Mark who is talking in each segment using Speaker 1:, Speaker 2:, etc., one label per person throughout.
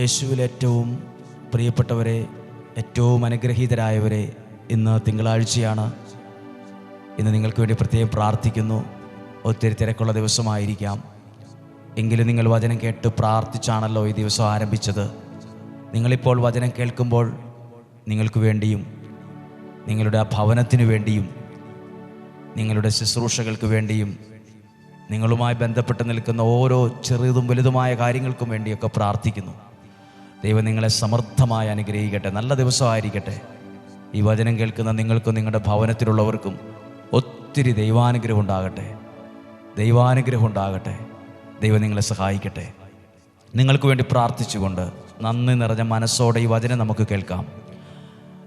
Speaker 1: യേശുവിൽ ഏറ്റവും പ്രിയപ്പെട്ടവരെ ഏറ്റവും അനുഗ്രഹീതരായവരെ ഇന്ന് തിങ്കളാഴ്ചയാണ്. ഇന്ന് നിങ്ങൾക്ക് വേണ്ടി പ്രത്യേകം പ്രാർത്ഥിക്കുന്നു. ഒത്തിരി തിരക്കുള്ള ദിവസമായിരിക്കാം. എങ്കിലും നിങ്ങൾ വചനം കേട്ട് പ്രാർത്ഥിച്ചാണല്ലോ ഈ ദിവസം ആരംഭിച്ചത്. നിങ്ങളിപ്പോൾ വചനം കേൾക്കുമ്പോൾ നിങ്ങൾക്ക് വേണ്ടിയും നിങ്ങളുടെ ആ ഭവനത്തിന് വേണ്ടിയും നിങ്ങളുടെ ശുശ്രൂഷകൾക്ക് വേണ്ടിയും നിങ്ങളുമായി ബന്ധപ്പെട്ട് നിൽക്കുന്ന ഓരോ ചെറുതും വലുതുമായ കാര്യങ്ങൾക്കും വേണ്ടിയൊക്കെ പ്രാർത്ഥിക്കുന്നു. ദൈവം നിങ്ങളെ സമർത്ഥമായി അനുഗ്രഹിക്കട്ടെ. നല്ല ദിവസമായിരിക്കട്ടെ. ഈ വചനം കേൾക്കുന്ന നിങ്ങൾക്കും നിങ്ങളുടെ ഭവനത്തിലുള്ളവർക്കും ഒത്തിരി ദൈവാനുഗ്രഹം ഉണ്ടാകട്ടെ. ദൈവാനുഗ്രഹം ഉണ്ടാകട്ടെ. ദൈവം നിങ്ങളെ സഹായിക്കട്ടെ. നിങ്ങൾക്ക് വേണ്ടി പ്രാർത്ഥിച്ചുകൊണ്ട് നന്ദി നിറഞ്ഞ മനസ്സോടെ ഈ വചനം നമുക്ക് കേൾക്കാം.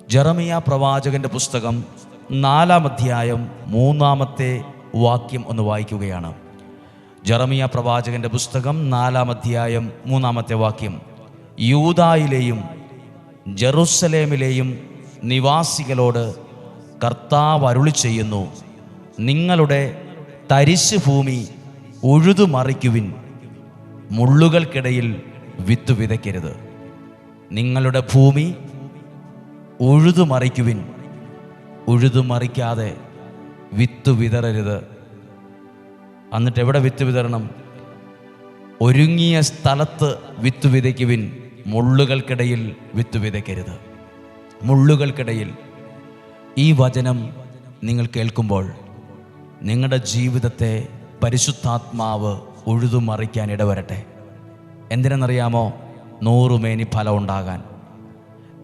Speaker 1: ജെറമിയ പ്രവാചകന്റെ പുസ്തകം നാലാം അധ്യായം മൂന്നാമത്തെ വാക്യം ഒന്ന് വായിക്കുകയാണ്. ജെറമിയ പ്രവാചകന്റെ പുസ്തകം നാലാം അധ്യായം മൂന്നാമത്തെ വാക്യം. യൂതായിലെയും ജെറുസലേമിലെയും നിവാസികളോട് കർത്താവ് അരുളി ചെയ്യുന്നു നിങ്ങളുടെ തരിശ് ഭൂമി ഉഴുതുമറിക്കുവിൻ മുള്ളുകൾക്കിടയിൽ വിത്ത് വിതയ്ക്കരുത്. നിങ്ങളുടെ ഭൂമി ഉഴുതുമറിക്കുവിൻ ഉഴുതുമറിക്കാതെ വിത്ത് വിതറരുത്. എന്നിട്ട് എവിടെ വിത്ത് വിതരണം ഒരുങ്ങിയ സ്ഥലത്ത് വിത്ത് വിതയ്ക്കുവിൻ. മുള്ളുകൾക്കിടയിൽ വിത്ത് വിതയ്ക്കരുത്. മുള്ളുകൾക്കിടയിൽ ഈ വചനം നിങ്ങൾ കേൾക്കുമ്പോൾ നിങ്ങളുടെ ജീവിതത്തെ പരിശുദ്ധാത്മാവ് ഉഴുതുമറിക്കാൻ ഇടവരട്ടെ. എന്തിനെന്നറിയാമോ? നൂറുമേനി ഫലം ഉണ്ടാകാൻ.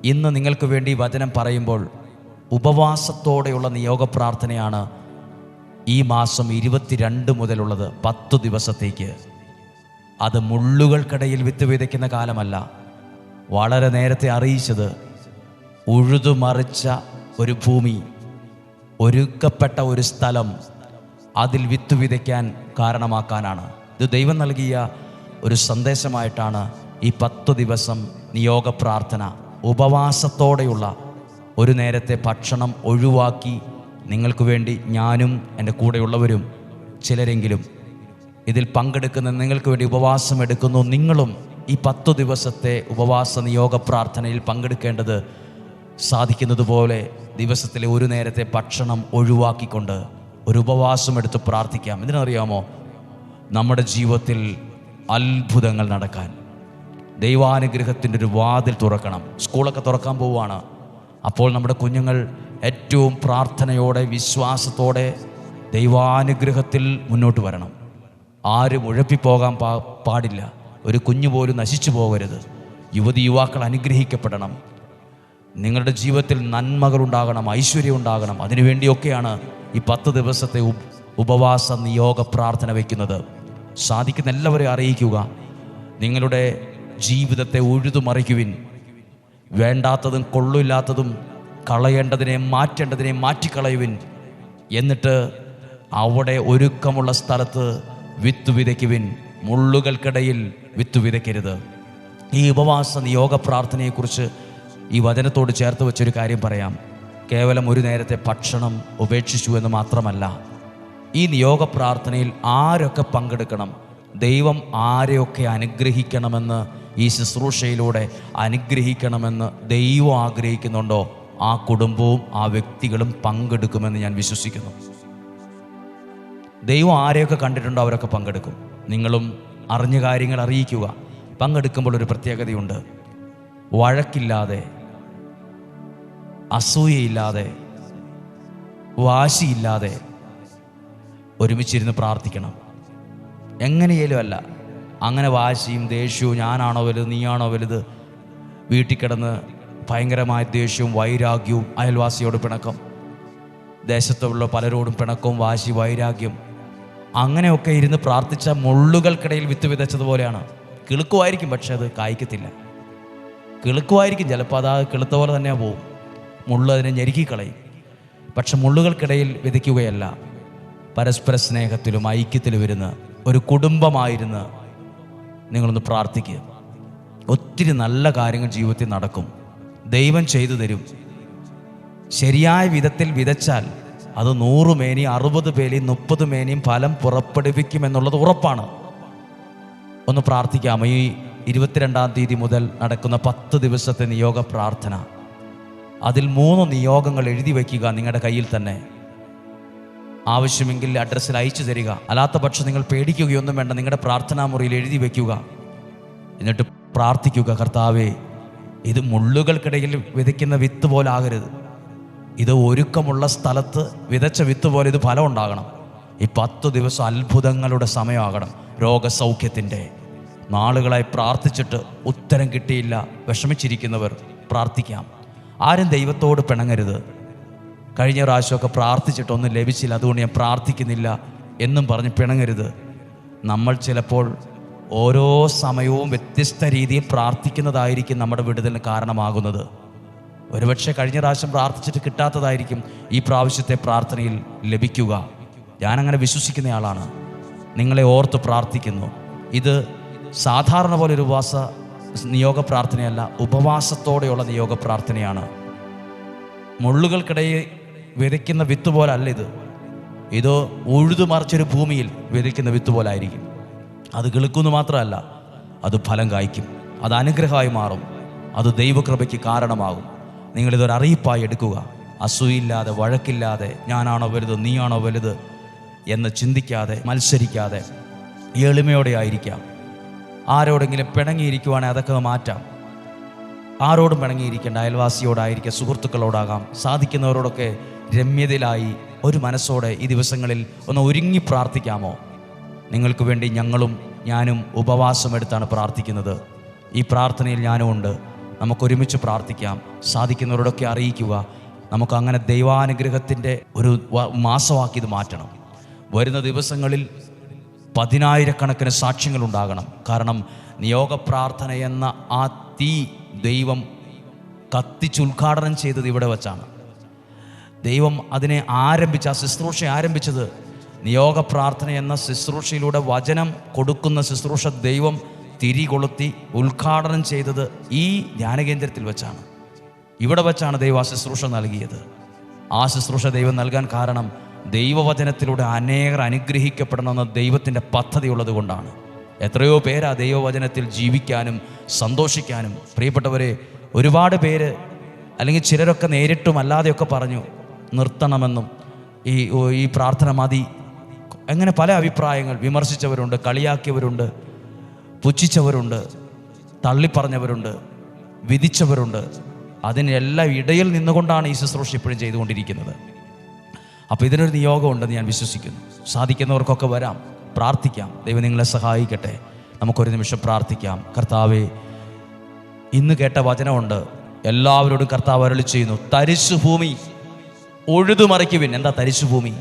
Speaker 1: ഇന്ന് നിങ്ങൾക്ക് വേണ്ടി വചനം പറയുമ്പോൾ ഉപവാസത്തോടെയുള്ള നിയോഗ പ്രാർത്ഥനയാണ് ഈ മാസം ഇരുപത്തിരണ്ട് മുതലുള്ളത് പത്തു ദിവസത്തേക്ക്. അത് മുള്ളുകൾക്കിടയിൽ വിത്ത് വിതയ്ക്കുന്ന കാലമല്ല. വളരെ നേരത്തെ അറിയിച്ചത് ഉഴുതുമറിച്ച ഒരു ഭൂമി ഒരുക്കപ്പെട്ട ഒരു സ്ഥലം അതിൽ വിത്ത് വിതയ്ക്കാൻ കാരണമാക്കാനാണ്. ഇത് ദൈവം നൽകിയ ഒരു സന്ദേശമായിട്ടാണ് ഈ പത്ത് ദിവസം നിയോഗ പ്രാർത്ഥന. ഉപവാസത്തോടെയുള്ള ഒരു നേരത്തെ ഭക്ഷണം ഒഴിവാക്കി നിങ്ങൾക്ക് വേണ്ടി ഞാനും എന്റെ കൂടെയുള്ളവരും ചിലരെങ്കിലും ഇതിൽ പങ്കെടുക്കുന്ന നിങ്ങൾക്ക് വേണ്ടി ഉപവാസം എടുക്കുന്നു നിങ്ങളും ഈ പത്തു ദിവസത്തെ ഉപവാസ നിയോഗ പ്രാർത്ഥനയിൽ പങ്കെടുക്കേണ്ടത് സാധിക്കുന്നതുപോലെ ദിവസത്തിലെ ഒരു നേരത്തെ ഭക്ഷണം ഒഴിവാക്കിക്കൊണ്ട് ഒരു ഉപവാസം എടുത്ത് പ്രാർത്ഥിക്കാം. എന്തിനറിയാമോ? നമ്മുടെ ജീവിതത്തിൽ അത്ഭുതങ്ങൾ നടക്കാൻ. ദൈവാനുഗ്രഹത്തിന്റെ ഒരു വാതിൽ തുറക്കണം. സ്കൂളൊക്കെ തുറക്കാൻ പോവുകയാണ്. അപ്പോൾ നമ്മുടെ കുഞ്ഞുങ്ങൾ ഏറ്റവും പ്രാർത്ഥനയോടെ വിശ്വാസത്തോടെ ദൈവാനുഗ്രഹത്തിൽ മുന്നോട്ട് വരണം. ആരും ഉഴപ്പിപ്പോകാൻ പാടില്ല. ഒരു കുഞ്ഞു പോലും നശിച്ചു പോകരുത്. യുവതി യുവാക്കൾ അനുഗ്രഹിക്കപ്പെടണം. നിങ്ങളുടെ ജീവിതത്തിൽ നന്മകൾ ഉണ്ടാകണം ഐശ്വര്യം ഉണ്ടാകണം. അതിനുവേണ്ടിയൊക്കെയാണ് ഈ പത്ത് ദിവസത്തെ ഉപ- ഉപവാസ നിയോഗ പ്രാർത്ഥന വയ്ക്കുന്നത് സാധിക്കുന്ന എല്ലാവരെയും അറിയിക്കുക. നിങ്ങളുടെ ജീവിതത്തെ ഉഴുതുമറിക്കുവിൻ. വേണ്ടാത്തതും കൊള്ളില്ലാത്തതും കളയേണ്ടതിനെ മാറ്റേണ്ടതിനെ മാറ്റിക്കളയുവിൻ. എന്നിട്ട് അവിടെ ഒരുക്കമുള്ള സ്ഥലത്ത് വിത്ത് വിതയ്ക്കുവിൻ മുള്ളുകൾക്കിടയിൽ വിത്ത് വിതയ്ക്കരുത്. ഈ ഉപവാസ നിയോഗ പ്രാർത്ഥനയെക്കുറിച്ച് ഈ വചനത്തോട് ചേർത്ത് വെച്ചൊരു കാര്യം പറയാം. കേവലം ഒരു നേരത്തെ ഭക്ഷണം ഉപേക്ഷിച്ചു എന്ന് മാത്രമല്ല ഈ നിയോഗ പ്രാർത്ഥനയിൽ ആരൊക്കെ പങ്കെടുക്കണം ദൈവം ആരെയൊക്കെ അനുഗ്രഹിക്കണമെന്ന് ഈ ശുശ്രൂഷയിലൂടെ അനുഗ്രഹിക്കണമെന്ന് ദൈവം ആഗ്രഹിക്കുന്നുണ്ടോ? ആ കുടുംബവും ആ വ്യക്തികളും പങ്കെടുക്കുമെന്ന് ഞാൻ വിശ്വസിക്കുന്നു. ദൈവം ആരെയൊക്കെ കണ്ടിട്ടുണ്ടോ അവരൊക്കെ പങ്കെടുക്കും. നിങ്ങളും അറിഞ്ഞ കാര്യങ്ങൾ അറിയിക്കുക. പങ്കെടുക്കുമ്പോൾ ഒരു പ്രത്യേകതയുണ്ട്. വഴക്കില്ലാതെ അസൂയയില്ലാതെ വാശിയില്ലാതെ ഒരുമിച്ചിരുന്ന് പ്രാർത്ഥിക്കണം. എങ്ങനെയാലും അല്ല. അങ്ങനെ വാശിയും ദേഷ്യവും ഞാനാണോ വലുത് നീയാണോ വലുത് വീട്ടിൽ കിടന്ന് ഭയങ്കരമായ ദേഷ്യവും വൈരാഗ്യവും അയൽവാസിയോട് പിണക്കം. ദേശത്തുള്ള പലരോടും പിണക്കവും വാശി വൈരാഗ്യം അങ്ങനെയൊക്കെ ഇരുന്ന് പ്രാർത്ഥിച്ച മുള്ളുകൾക്കിടയിൽ വിത്ത് വിതച്ചതുപോലെയാണ് കിളുക്കുമായിരിക്കും പക്ഷെ അത് കായ്ക്കത്തില്ല. കിളുക്കുമായിരിക്കും ചിലപ്പോൾ അത് ആ കിളുത്ത പോലെ തന്നെ പോവും. മുള്ളു അതിനെ ഞെരുക്കിക്കളയും. പക്ഷെ മുള്ളുകൾക്കിടയിൽ വിതയ്ക്കുകയല്ല. പരസ്പര സ്നേഹത്തിലും ഐക്യത്തിലും ഇരുന്ന് ഒരു കുടുംബമായിരുന്ന് നിങ്ങളൊന്ന് പ്രാർത്ഥിക്കുക ഒത്തിരി നല്ല കാര്യങ്ങൾ ജീവിതത്തിൽ നടക്കും. ദൈവം ചെയ്തു തരും. ശരിയായ വിധത്തിൽ വിതച്ചാൽ അത് നൂറ് മേനി അറുപത് പേലി മുപ്പത് മേനിയും ഫലം പുറപ്പെടുവിക്കുമെന്നുള്ളത് ഉറപ്പാണ്. ഒന്ന് പ്രാർത്ഥിക്കാമോ? ഈ ഇരുപത്തിരണ്ടാം തീയതി മുതൽ നടക്കുന്ന പത്ത് ദിവസത്തെ നിയോഗ പ്രാർത്ഥന. അതിൽ മൂന്ന് നിയോഗങ്ങൾ എഴുതി വയ്ക്കുക നിങ്ങളുടെ കയ്യിൽ തന്നെ. ആവശ്യമെങ്കിൽ അഡ്രസ്സിൽ അയച്ചു തരിക. അല്ലാത്ത പക്ഷം നിങ്ങൾ പേടിക്കുകയൊന്നും വേണ്ട. നിങ്ങളുടെ പ്രാർത്ഥനാ മുറിയിൽ എഴുതി വയ്ക്കുക. എന്നിട്ട് പ്രാർത്ഥിക്കുക കർത്താവേ ഇത് മുള്ളുകൾക്കിടയിൽ വിതയ്ക്കുന്ന വിത്ത് പോലെ ആകരുത്. ഇത് ഒരുക്കമുള്ള സ്ഥലത്ത് വിതച്ച വിത്ത് പോലെ ഇത് ഫലം ഉണ്ടാകണം. ഈ പത്ത് ദിവസം അത്ഭുതങ്ങളുടെ സമയമാകണം രോഗസൗഖ്യത്തിന്റെ. നാളുകളായി പ്രാർത്ഥിച്ചിട്ട് ഉത്തരം കിട്ടിയില്ല വിഷമിച്ചിരിക്കുന്നവർ പ്രാർത്ഥിക്കാം. ആരും ദൈവത്തോട് പിണങ്ങരുത്. കഴിഞ്ഞ പ്രാവശ്യമൊക്കെ പ്രാർത്ഥിച്ചിട്ടൊന്നും ലഭിച്ചില്ല അതുകൊണ്ട് ഞാൻ പ്രാർത്ഥിക്കുന്നില്ല എന്നും പറഞ്ഞ് പിണങ്ങരുത്. നമ്മൾ ചിലപ്പോൾ ഓരോ സമയവും വ്യത്യസ്ത രീതിയിൽ പ്രാർത്ഥിക്കുന്നതായിരിക്കും നമ്മുടെ വിടുതലിന് കാരണമാകുന്നത്. ഒരുപക്ഷെ കഴിഞ്ഞ പ്രാവശ്യം പ്രാർത്ഥിച്ചിട്ട് കിട്ടാത്തതായിരിക്കും ഈ പ്രാവശ്യത്തെ പ്രാർത്ഥനയിൽ ലഭിക്കുക. ഞാനങ്ങനെ വിശ്വസിക്കുന്നയാളാണ് നിങ്ങളെ ഓർത്ത് പ്രാർത്ഥിക്കുന്നു. ഇത് സാധാരണ പോലെ ഒരു ഉപവാസ നിയോഗ പ്രാർത്ഥനയല്ല ഉപവാസത്തോടെയുള്ള നിയോഗ പ്രാർത്ഥനയാണ്. മുള്ളുകൾക്കിടയിൽ വിതയ്ക്കുന്ന വിത്ത് പോലല്ല ഇത്. ഇത് ഉഴുതുമറിച്ചൊരു ഭൂമിയിൽ വിതയ്ക്കുന്ന വിത്ത് പോലായിരിക്കും. അത് കിളുക്കുന്നു മാത്രമല്ല അത് ഫലം കായ്ക്കും. അത് അനുഗ്രഹമായി മാറും. അത് ദൈവകൃപയ്ക്ക് കാരണമാകും. നിങ്ങളിതൊരു അറിയിപ്പായി എടുക്കുക. അസൂയില്ലാതെ വഴക്കില്ലാതെ ഞാനാണോ വലുത് നീയാണോ വലുത് എന്ന് ചിന്തിക്കാതെ മത്സരിക്കാതെ എളിമയോടെ ആയിരിക്കാം. ആരോടെങ്കിലും പിണങ്ങിയിരിക്കുവാണെങ്കിൽ അതൊക്കെ മാറ്റാം. ആരോടും പിണങ്ങിയിരിക്കേണ്ട അയൽവാസിയോടായിരിക്കാം സുഹൃത്തുക്കളോടാകാം. സാധിക്കുന്നവരോടൊക്കെ രമ്യതയിലായി ഒരു മനസ്സോടെ ഈ ദിവസങ്ങളിൽ ഒന്ന് ഒരുങ്ങി പ്രാർത്ഥിക്കാമോ? നിങ്ങൾക്ക് വേണ്ടി ഞങ്ങളും ഞാനും ഉപവാസമെടുത്താണ് പ്രാർത്ഥിക്കുന്നത്. ഈ പ്രാർത്ഥനയിൽ ഞാനും ഉണ്ട് നമുക്കൊരുമിച്ച് പ്രാർത്ഥിക്കാം. സാധിക്കുന്നവരോടൊക്കെ അറിയിക്കുക. നമുക്ക് അങ്ങനെ ദൈവാനുഗ്രഹത്തിന്റെ ഒരു മാസമാക്കി ഇത് മാറ്റണം. വരുന്ന ദിവസങ്ങളിൽ പതിനായിരക്കണക്കിന് സാക്ഷ്യങ്ങൾ ഉണ്ടാകണം കാരണം നിയോഗ പ്രാർത്ഥന എന്ന ആ തീ ദൈവം കത്തിച്ച് ഉദ്ഘാടനം ചെയ്തത് ഇവിടെ വച്ചാണ്. ദൈവം അതിനെ ആരംഭിച്ച ആ ശുശ്രൂഷ ആരംഭിച്ചത് നിയോഗ പ്രാർത്ഥന എന്ന ശുശ്രൂഷയിലൂടെ വചനം കൊടുക്കുന്ന ശുശ്രൂഷ ദൈവം തിരികൊളുത്തി ഉദ്ഘാടനം ചെയ്തത് ഈ ധ്യാനകേന്ദ്രത്തിൽ വെച്ചാണ്. ഇവിടെ വെച്ചാണ് ദൈവ ശുശ്രൂഷ നൽകിയത്. ആ ശുശ്രൂഷ ദൈവം നൽകാൻ കാരണം ദൈവവചനത്തിലൂടെ അനേകർ അനുഗ്രഹിക്കപ്പെടണമെന്ന ദൈവത്തിന്റെ പദ്ധതി ഉള്ളത് കൊണ്ടാണ്. എത്രയോ പേരാ ദൈവവചനത്തിൽ ജീവിക്കാനും സന്തോഷിക്കാനും. പ്രിയപ്പെട്ടവരെ ഒരുപാട് പേര് അല്ലെങ്കിൽ ചിലരൊക്കെ നേരിട്ടും അല്ലാതെയൊക്കെ പറഞ്ഞു നിർത്തണമെന്നും ഈ ഈ പ്രാർത്ഥന മതി. അങ്ങനെ പല അഭിപ്രായങ്ങൾ വിമർശിച്ചവരുണ്ട് കളിയാക്കിയവരുണ്ട്. പുച്ഛിച്ചവരുണ്ട് തള്ളിപ്പറഞ്ഞവരുണ്ട് വിധിച്ചവരുണ്ട്. അതിനെല്ലാം ഇടയിൽ നിന്നുകൊണ്ടാണ് ഈ ശുശ്രൂഷ ഇപ്പോഴും ചെയ്തുകൊണ്ടിരിക്കുന്നത്. അപ്പോൾ ഇതിനൊരു നിയോഗമുണ്ടെന്ന് ഞാൻ വിശ്വസിക്കുന്നു. സാധിക്കുന്നവർക്കൊക്കെ വരാം പ്രാർത്ഥിക്കാം. ദൈവം നിങ്ങളെ സഹായിക്കട്ടെ. നമുക്കൊരു നിമിഷം പ്രാർത്ഥിക്കാം. കർത്താവെ ഇന്ന് കേട്ട വചനമുണ്ട് എല്ലാവരോടും കർത്താവ് അരളി ചെയ്യുന്നു തരിശു ഭൂമി ഒഴുതുമറിക്കുവിൻ എന്താ തരിശു ഭൂമി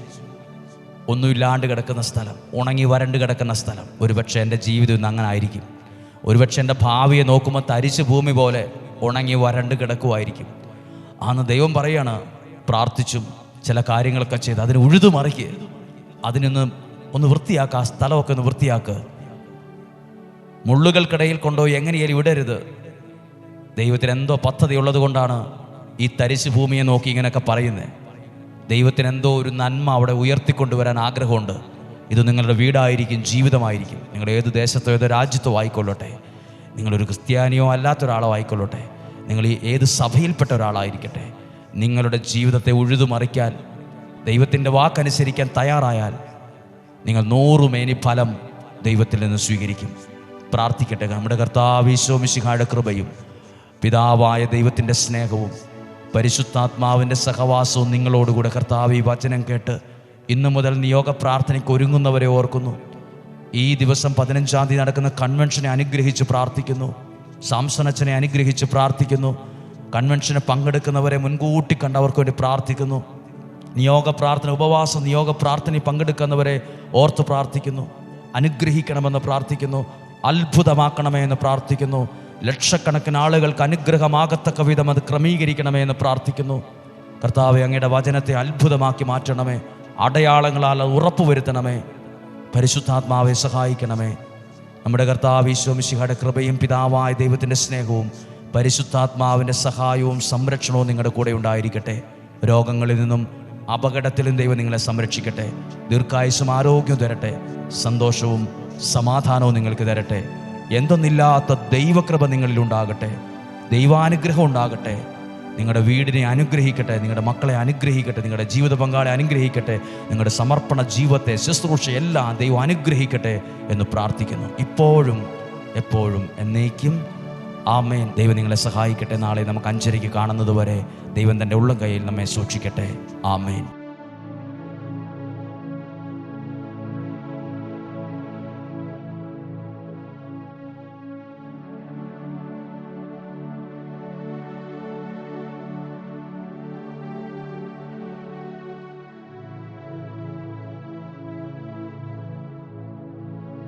Speaker 1: ഒന്നുമില്ലാണ്ട് കിടക്കുന്ന സ്ഥലം ഉണങ്ങി വരണ്ട് കിടക്കുന്ന സ്ഥലം. ഒരുപക്ഷെ എന്റെ ജീവിതം ഇന്ന് അങ്ങനെ ആയിരിക്കും ഒരുപക്ഷെ എന്റെ ഭാവിയെ നോക്കുമ്പോൾ തരിച്ച് ഭൂമി പോലെ ഉണങ്ങി വരണ്ട് കിടക്കുമായിരിക്കും. അന്ന് ദൈവം പറയാണ് പ്രാർത്ഥിച്ചും ചില കാര്യങ്ങളൊക്കെ ചെയ്ത് അതിന് ഉഴുതുമറിക്ക് അതിനൊന്ന് ഒന്ന് വൃത്തിയാക്കുക ആ സ്ഥലമൊക്കെ ഒന്ന് വൃത്തിയാക്കുക മുള്ളുകൾക്കിടയിൽ കൊണ്ടുപോയി എങ്ങനെയാലും വിടരുത്. ദൈവത്തിന് എന്തോ പദ്ധതി ഉള്ളത് കൊണ്ടാണ് ഈ തരിശു ഭൂമിയെ നോക്കി ഇങ്ങനെയൊക്കെ പറയുന്നത് ദൈവത്തിന് എന്തോ ഒരു നന്മ അവിടെ ഉയർത്തിക്കൊണ്ടുവരാൻ ആഗ്രഹമുണ്ട്. ഇത് നിങ്ങളുടെ വീടായിരിക്കും ജീവിതമായിരിക്കും. നിങ്ങൾ ഏത് ദേശത്തോ ഏതോ രാജ്യത്തോ ആയിക്കൊള്ളട്ടെ. നിങ്ങളൊരു ക്രിസ്ത്യാനിയോ അല്ലാത്ത ഒരാളോ ആയിക്കൊള്ളട്ടെ. നിങ്ങൾ ഈ ഏത് സഭയിൽപ്പെട്ട ഒരാളായിരിക്കട്ടെ. നിങ്ങളുടെ ജീവിതത്തെ ഉഴുതുമറിക്കാൻ ദൈവത്തിന്റെ വാക്കനുസരിക്കാൻ തയ്യാറായാൽ നിങ്ങൾ നൂറുമേനി ഫലം ദൈവത്തിൽ നിന്ന് സ്വീകരിക്കും. പ്രാർത്ഥിക്കട്ടെ. നമ്മുടെ കർത്താവ് ഈശോമിശിഹായുടെ കൃപയും പിതാവായ ദൈവത്തിന്റെ സ്നേഹവും പരിശുദ്ധാത്മാവിന്റെ സഹവാസവും നിങ്ങളോടുകൂടെ. കർത്താവ് ഈ വചനം കേട്ട് ഇന്നു മുതൽ നിയോഗ പ്രാർത്ഥനയ്ക്ക് ഒരുങ്ങുന്നവരെ ഓർക്കുന്നു. ഈ ദിവസം പതിനഞ്ചാം തീയതി നടക്കുന്ന കൺവെൻഷനെ അനുഗ്രഹിച്ച് പ്രാർത്ഥിക്കുന്നു. സാംസനച്ചനെ അനുഗ്രഹിച്ച് പ്രാർത്ഥിക്കുന്നു. കൺവെൻഷന് പങ്കെടുക്കുന്നവരെ മുൻകൂട്ടി കണ്ടവർക്ക് വേണ്ടി പ്രാർത്ഥിക്കുന്നു. നിയോഗ പ്രാർത്ഥന ഉപവാസ നിയോഗ പ്രാർത്ഥനയിൽ പങ്കെടുക്കുന്നവരെ ഓർത്ത് പ്രാർത്ഥിക്കുന്നു. അനുഗ്രഹിക്കണമെന്ന് പ്രാർത്ഥിക്കുന്നു. അത്ഭുതമാക്കണമേ എന്ന് പ്രാർത്ഥിക്കുന്നു. ലക്ഷക്കണക്കിന് ആളുകൾക്ക് അനുഗ്രഹമാകത്തക്ക വിധം അത് ക്രമീകരിക്കണമേ എന്ന് പ്രാർത്ഥിക്കുന്നു. കർത്താവ് അങ്ങയുടെ വചനത്തെ അത്ഭുതമാക്കി മാറ്റണമേ. അടയാളങ്ങളാൽ അത് ഉറപ്പുവരുത്തണമേ. പരിശുദ്ധാത്മാവെ സഹായിക്കണമേ. നമ്മുടെ കർത്താവ് ഈശോമിശിഹയുടെ കൃപയും പിതാവായ ദൈവത്തിന്റെ സ്നേഹവും പരിശുദ്ധാത്മാവിന്റെ സഹായവും സംരക്ഷണവും നിങ്ങളുടെ കൂടെ ഉണ്ടായിരിക്കട്ടെ. രോഗങ്ങളിൽ നിന്നും അപകടത്തിലും ദൈവം നിങ്ങളെ സംരക്ഷിക്കട്ടെ. ദീർഘായുസും ആരോഗ്യവും തരട്ടെ. സന്തോഷവും സമാധാനവും നിങ്ങൾക്ക് തരട്ടെ. എന്തൊന്നില്ലാത്ത ദൈവകൃപ നിങ്ങളിൽ ഉണ്ടാകട്ടെ. ദൈവാനുഗ്രഹം ഉണ്ടാകട്ടെ. നിങ്ങളുടെ വീടിനെ അനുഗ്രഹിക്കട്ടെ നിങ്ങളുടെ മക്കളെ അനുഗ്രഹിക്കട്ടെ നിങ്ങളുടെ ജീവിത പങ്കാളെ അനുഗ്രഹിക്കട്ടെ നിങ്ങളുടെ സമർപ്പണ ജീവിതത്തെ ശുശ്രൂഷ എല്ലാം ദൈവം അനുഗ്രഹിക്കട്ടെ എന്ന് പ്രാർത്ഥിക്കുന്നു. ഇപ്പോഴും എപ്പോഴും എന്നേക്കും. ആമേൻ. ദൈവം നിങ്ങളെ സഹായിക്കട്ടെ. നാളെ നമുക്ക് അഞ്ചരയ്ക്ക് കാണുന്നതുവരെ ദൈവം തന്റെ ഉള്ളം കയ്യിൽ നമ്മെ സൂക്ഷിക്കട്ടെ. ആമേൻ.